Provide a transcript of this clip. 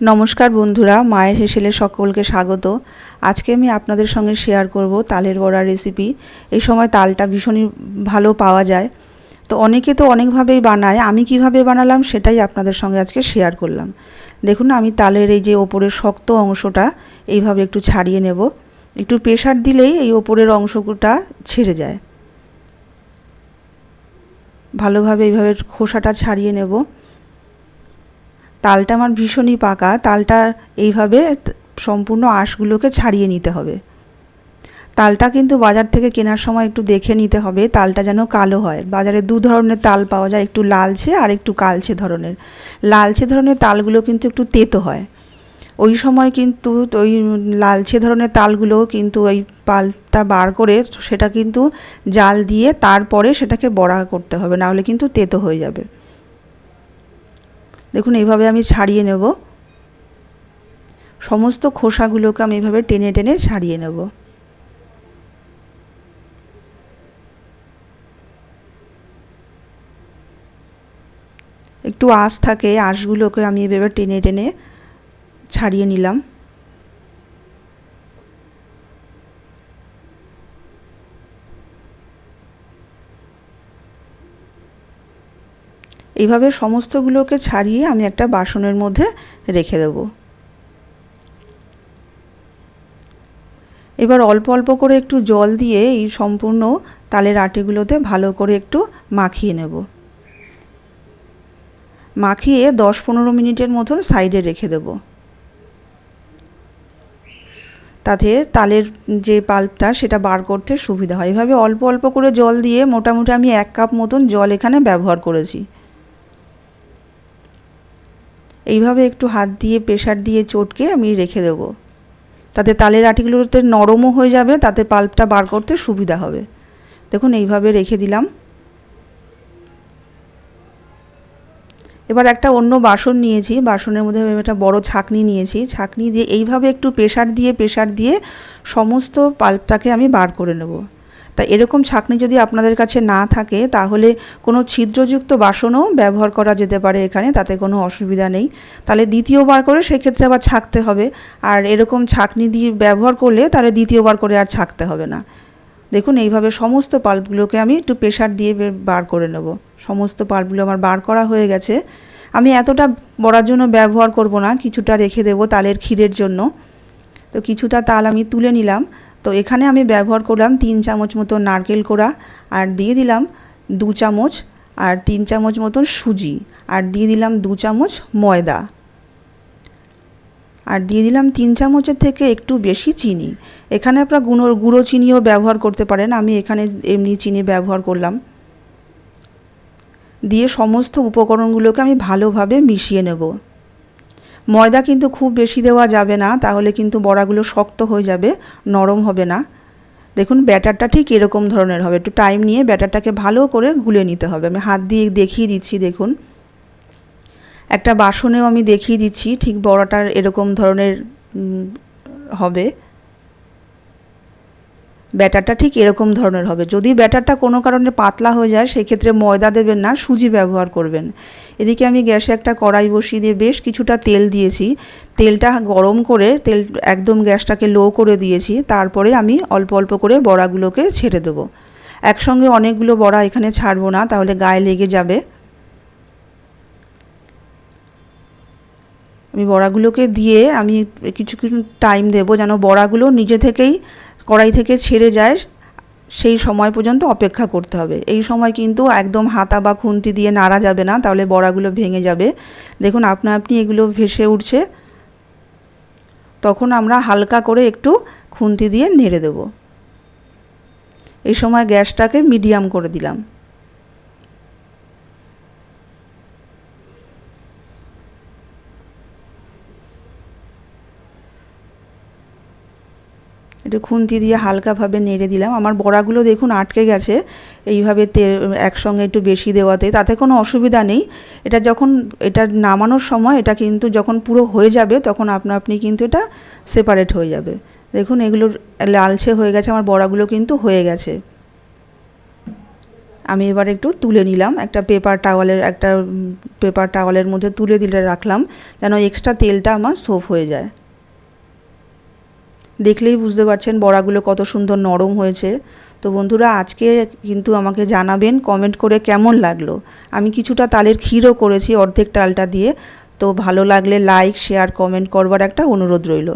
নমস্কার বন্ধুরা, মায়ের হেসেলে সকলকে স্বাগত। আজকে আমি আপনাদের সঙ্গে শেয়ার করব তালের বড়া রেসিপি এই সময় তালটা ভীষণই ভালো পাওয়া যায়। তো অনেকে তো অনেকভাবেই বানায়, আমি কীভাবে বানালাম সেটাই আপনাদের সঙ্গে আজকে শেয়ার করলাম। দেখুন, আমি তালের এই যে ওপরের শক্ত অংশটা এইভাবে একটু ছাড়িয়ে নেব। একটু প্রেশার দিলেই এই ওপরের অংশটা ছেড়ে যায়। ভালোভাবে এইভাবে খোসাটা ছাড়িয়ে নেব। তালটা আমার ভীষণই পাকা। তালটা এইভাবে সম্পূর্ণ আঁশগুলোকে ছাড়িয়ে নিতে হবে। তালটা কিন্তু বাজার থেকে কেনার সময় একটু দেখে নিতে হবে, তালটা যেন কালো হয়। বাজারে দু ধরনের তাল পাওয়া যায়, একটু লালচে আর একটু কালচে ধরনের। লালচে ধরনের তালগুলো কিন্তু একটু তেতো হয়। ওই সময় কিন্তু ওই লালচে ধরনের তালগুলো কিন্তু ওই পালটা বার করে সেটা কিন্তু জাল দিয়ে তারপরে সেটাকে বড়া করতে হবে, নাহলে কিন্তু তেতো হয়ে যাবে। দেখুন, এইভাবে আমি ছাড়িয়ে নেব। সমস্ত খোসাগুলোকে আমি এভাবে টেনে টেনে ছাড়িয়ে নেব। একটু আঁশ থাকে, আঁশগুলোকে আমি এভাবে টেনে টেনে ছাড়িয়ে নিলাম। এইভাবে সমস্তগুলোকে ছাড়িয়ে আমি একটা বাসনের মধ্যে রেখে দেব। এবার অল্প অল্প করে একটু জল দিয়ে এই সম্পূর্ণ তালের আটিগুলোতে ভালো করে একটু মাখিয়ে নেব। মাখিয়ে দশ পনেরো মিনিটের মতন সাইডে রেখে দেব। তাতে তালের যে পাল্পটা সেটা বার করতে সুবিধা হয়। এভাবে অল্প অল্প করে জল দিয়ে মোটামুটি আমি এক কাপ মতন জল এখানে ব্যবহার করেছি। এইভাবে একটু হাত দিয়ে প্রেশার দিয়ে চটকে আমি রেখে দেবো। তাতে তালের আটিগুলোতে নরমও হয়ে যাবে, তাতে পাল্পটা বার করতে সুবিধা হবে। দেখুন, এইভাবে রেখে দিলাম। এবার একটা অন্য বাসন নিয়েছি। বাসনের মধ্যে একটা বড় ছাকনি নিয়েছি। ছাকনি দিয়ে এইভাবে একটু প্রেশার দিয়ে প্রেশার দিয়ে সমস্ত পাল্পটাকে আমি বার করে নেব। তা এরকম ছাঁকনি যদি আপনাদের কাছে না থাকে, তাহলে কোনো ছিদ্রযুক্ত বাসনও ব্যবহার করা যেতে পারে এখানে, তাতে কোনো অসুবিধা নেই। তাহলে দ্বিতীয়বার করে সেক্ষেত্রে আবার ছাঁকতে হবে। আর এরকম ছাঁকনি দিয়ে ব্যবহার করলে তাহলে দ্বিতীয়বার করে আর ছাঁকতে হবে না। দেখুন, এইভাবে সমস্ত পাল্পগুলোকে আমি একটু প্রেশার দিয়ে বার করে নেব। সমস্ত পাল্পগুলো আমার বার করা হয়ে গেছে। আমি এতটা বড়ার জন্য ব্যবহার করব না, কিছুটা রেখে দেবো তালের ক্ষীরের জন্য। তো কিছুটা তাল আমি তুলে নিলাম। তো এখানে আমি ব্যবহার করলাম তিন চামচ মতো নারকেল কোড়া, আর দিয়ে দিলাম দু চামচ, আর তিন চামচ মতন সুজি, আর দিয়ে দিলাম দু চামচ ময়দা। আর দিয়ে দিলাম তিন চামচের থেকে একটু বেশি চিনি। এখানে আপনার গুঁড়ো গুঁড়ো চিনিও ব্যবহার করতে পারেন, আমি এখানে এমনি চিনি ব্যবহার করলাম। দিয়ে সমস্ত উপকরণগুলোকে আমি ভালোভাবে মিশিয়ে নেব। ময়দা কিন্তু খুব বেশি দেওয়া যাবে না, তাহলে কিন্তু বড়াগুলো শক্ত হয়ে যাবে, নরম হবে না। দেখুন, ব্যাটারটা ঠিক এরকম ধরনের হবে। একটু টাইম নিয়ে ব্যাটারটাকে ভালো করে গুলে নিতে হবে। আমি হাত দিয়ে দেখিয়ে দিচ্ছি, দেখুন। একটা বাসনেও আমি দেখিয়ে দিচ্ছি, ঠিক বড়াটার এরকম ধরনের হবে। ব্যাটারটা ঠিক এরকম ধরনের হবে। যদি ব্যাটারটা কোনো কারণে পাতলা হয়ে যায়, সেক্ষেত্রে ময়দা দেবেন না, সুজি ব্যবহার করবেন। এদিকে আমি গ্যাসে একটা কড়াই বসিয়ে দিয়ে বেশ কিছুটা তেল দিয়েছি। তেলটা গরম করে তেল একদম গ্যাসটাকে লো করে দিয়েছি। তারপরে আমি অল্প অল্প করে বড়াগুলোকে ছেড়ে দেবো। একসঙ্গে অনেকগুলো বড়া এখানে ছাড়বো না, তাহলে গায়ে লেগে যাবে। আমি বড়াগুলোকে দিয়ে আমি কিছু কিছু টাইম দেবো, যেন বড়াগুলো নিজে থেকেই কড়াই থেকে ছেড়ে যায়, সেই সময় পর্যন্ত অপেক্ষা করতে হবে। এই সময় কিন্তু একদম হাতা বা খুন্তি দিয়ে নাড়া যাবে না, তাহলে বড়াগুলো ভেঙে যাবে। দেখুন, আপনা আপনি এগুলো ভেসে উঠছে, তখন আমরা হালকা করে একটু খুন্তি দিয়ে নেড়ে দেব। এই সময় গ্যাসটাকে মিডিয়াম করে দিলাম। একটু খুন্তি দিয়ে হালকাভাবে নেড়ে দিলাম। আমার বড়াগুলো দেখুন আটকে গেছে। এইভাবে তেল একসঙ্গে একটু বেশি দেওয়াতে। তাতে কোনো অসুবিধা নেই। এটা যখন, এটা নামানোর সময় এটা কিন্তু যখন পুরো হয়ে যাবে, তখন আপনা, আপনি কিন্তু এটা সেপারেট হয়ে যাবে। দেখুন এগুলো লালচে হয়ে গেছে, আমার বড়াগুলো কিন্তু হয়ে গেছে। আমি এবার একটু তুলে নিলাম। একটা পেপার টাওয়ালের একটা পেপার টাওয়ালের মধ্যে তুলে দিলে রাখলাম, যেন এক্সট্রা তেলটা আমার সোপ হয়ে যায়। দেখলেই বুঝতে পারছেন বড়াগুলো কত সুন্দর নরম হয়েছে। তো বন্ধুরা, আজকে কিন্তু আমাকে জানাবেন কমেন্ট করে কেমন লাগল। আমি কিছুটা তালের ক্ষীরও করেছি অর্ধেক টালটা দিয়ে। তো ভালো লাগলে লাইক শেয়ার কমেন্ট করবার একটা অনুরোধ রইল।